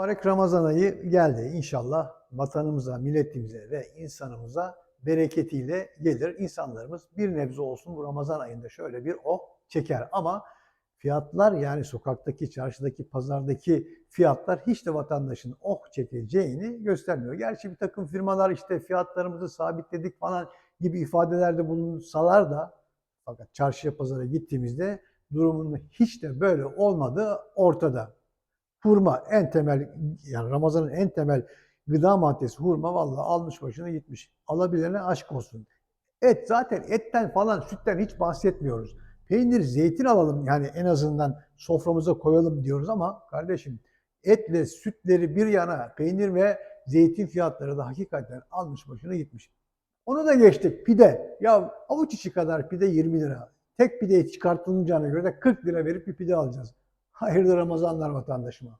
Mübarek Ramazan ayı geldi. İnşallah vatanımıza, milletimize ve insanımıza bereketiyle gelir. İnsanlarımız bir nebze olsun bu Ramazan ayında şöyle bir oh çeker. Ama fiyatlar yani sokaktaki, çarşıdaki, pazardaki fiyatlar hiç de vatandaşın oh çekeceğini göstermiyor. Gerçi bir takım firmalar işte fiyatlarımızı sabitledik falan gibi ifadelerde bulunsalar da fakat çarşıya pazara gittiğimizde durumun hiç de böyle olmadığı ortada. Hurma en temel yani Ramazan'ın en temel gıda maddesi hurma vallahi almış başına gitmiş. Alabilene aşk olsun. Et zaten etten falan sütten hiç bahsetmiyoruz. Peynir, zeytin alalım yani en azından soframıza koyalım diyoruz ama kardeşim etle sütleri bir yana peynir ve zeytin fiyatları da hakikaten almış başına gitmiş. Onu da geçtik pide. Ya avuç içi kadar pide 20 lira. Tek pide çıkartılmayacağına göre de 40 lira verip bir pide alacağız. Hayırlı Ramazanlar vatandaşıma.